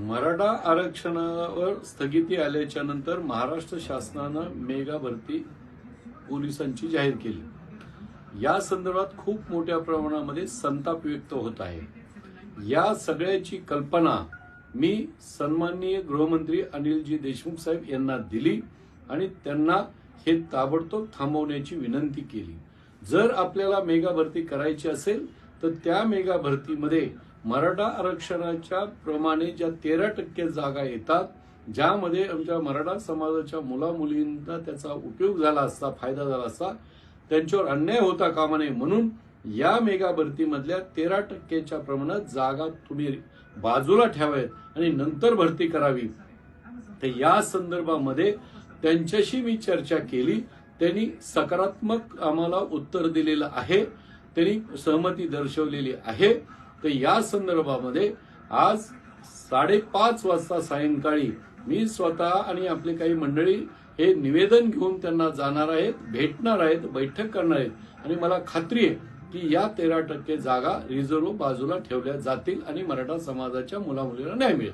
मराठा आरक्षणावर स्थगिती आल्याच्यानंतर महाराष्ट्र शासनानं मेगा भरती पोलिसांची जाहीर केली. या संदर्भात खूप मोठ्या प्रमाणामध्ये संताप व्यक्त होत आहे. या सगळ्याची कल्पना मी सन्माननीय गृहमंत्री अनिलजी देशमुख साहेब यांना दिली आणि त्यांना हे ताबडतोब थांबवण्याची विनंती केली. जर आपल्याला मेगा भरती करायची असेल तर त्या मेगा भरतीमध्ये मराठा आरक्षणाच्या प्रमाणे ज्या तेरा टक्के जागा येतात ज्यामध्ये आमच्या मराठा समाजाच्या मुला मुलींना त्याचा उपयोग झाला असता फायदा झाला असता त्यांच्यावर अन्याय होता कामा नये म्हणून या मेगा भरतीमधल्या तेरा टक्केच्या प्रमाणात जागा तुम्ही बाजूला ठेवाव्यात आणि नंतर भरती करावी. तर या संदर्भामध्ये त्यांच्याशी मी चर्चा केली. त्यांनी सकारात्मक आम्हाला उत्तर दिलेलं आहे. त्यांनी सहमती दर्शवलेली आहे. तर या संदर्भामध्ये आज साडेपाच वाजता सायंकाळी मी स्वतः आणि आपले काही मंडळी हे निवेदन घेऊन त्यांना जाणार आहेत भेटणार आहेत बैठक करणार आहेत. आणि मला खात्री आहे की या तेरा टक्के जागा रिझर्व्ह बाजूला ठेवल्या जातील आणि मराठा समाजाच्या मुलामुलीला न्याय मिळेल.